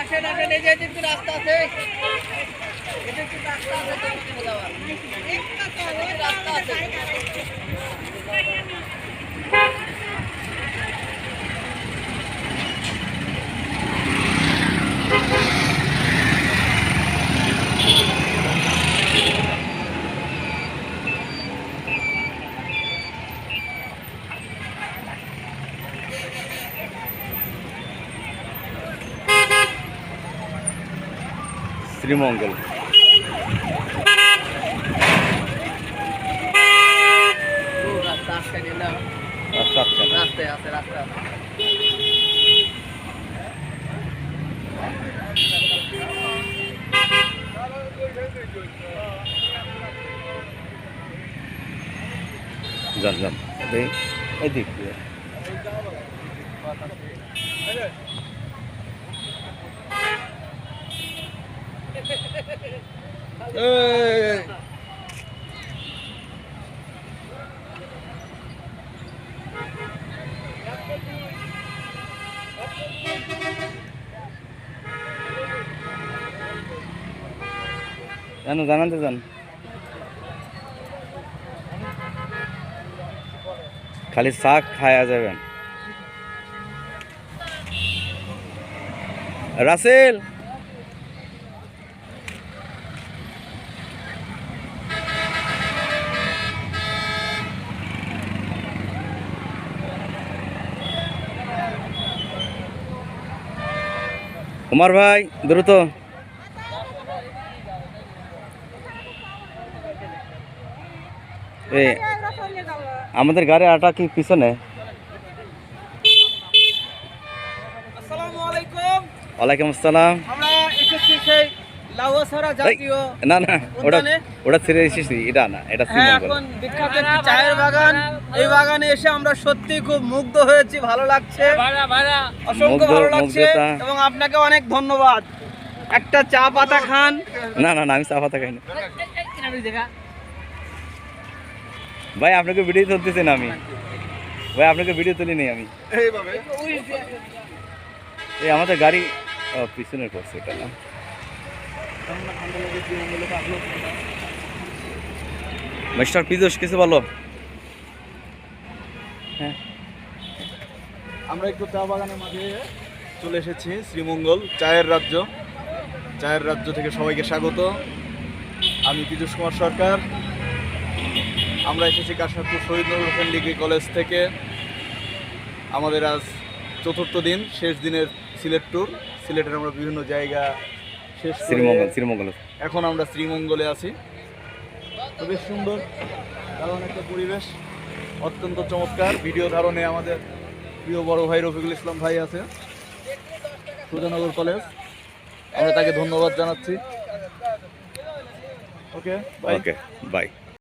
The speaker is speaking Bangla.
আসেন আসেন এই যে রাস্তা আছে। রাস্তা আছে। তো এদিকে যাওয়ার। এদিকে রাস্তা আছে শ্রীমঙ্গল ও, রাস্তা আটকে নিলাম রাস্তা আটকে না। রাস্তায় আছে রাস্তা আছে যান যান এই এদিক দিয়ে এই, জানো জানাতে যান খালি শাক খায়া যাবেন। রাসেল! কুমার ভাই দ্রুত। এই আমাদের গাড়ি আটা কি পিছনে আসসালামু ওয়ালাইকুম আসসালাম আমরা এসেছি সেই লাউয়াছড়া জাতীয় না না ওটা ওটা ছেড়ে এসেছি এটা না এটা হ্যাঁ এখন বিখ্যাত একটি চায়ের বাগান এই বাগানে এসে আমরা সত্যি খুব মুগ্ধ হয়েছি ভালো লাগছে অসংখ্য ভালো লাগছে এবং আপনাকে অনেক ধন্যবাদ একটা চা পাতা খান না না না আমি চা পাতা খাইনি ভাই আপনাকে ভিডিও তুলতেছেন আমি। ভাই আপনাকে ভিডিও তুলি নেই আমি। এই আমাদের গাড়ি পিছনের পড়ছে এটা না। মিস্টার পিজোস কিছু বলো? হ্যাঁ। আমরা একটু চা বাগানের মাঝে চলে এসেছি শ্রীমঙ্গল চায়ের রাজ্য। চায়ের রাজ্য থেকে সবাইকে স্বাগত। আমি পীযুষ কুমার সরকার। আমরা এসেছি কাশারপুর শহীদ নজরুল হোসেন ডিগ্রি কলেজ থেকে। আমাদের আজ চতুর্থ দিন শেষ দিনের সিলেট ট্যুর সিলেটের আমরা বিভিন্ন জায়গা শেষ শ্রীমঙ্গল শ্রীমঙ্গল। এখন আমরা শ্রীমঙ্গলে আছি। তো বেশ সুন্দর কারণ একটা পরিবেশ অত্যন্ত চমৎকার। ভিডিও ধারণে আমাদের প্রিয় বড় ভাই রফিকুল ইসলাম ভাই আছে সুজানগর কলেজ। আমরা তাকে ধন্যবাদ জানাচ্ছি। Okay bye okay bye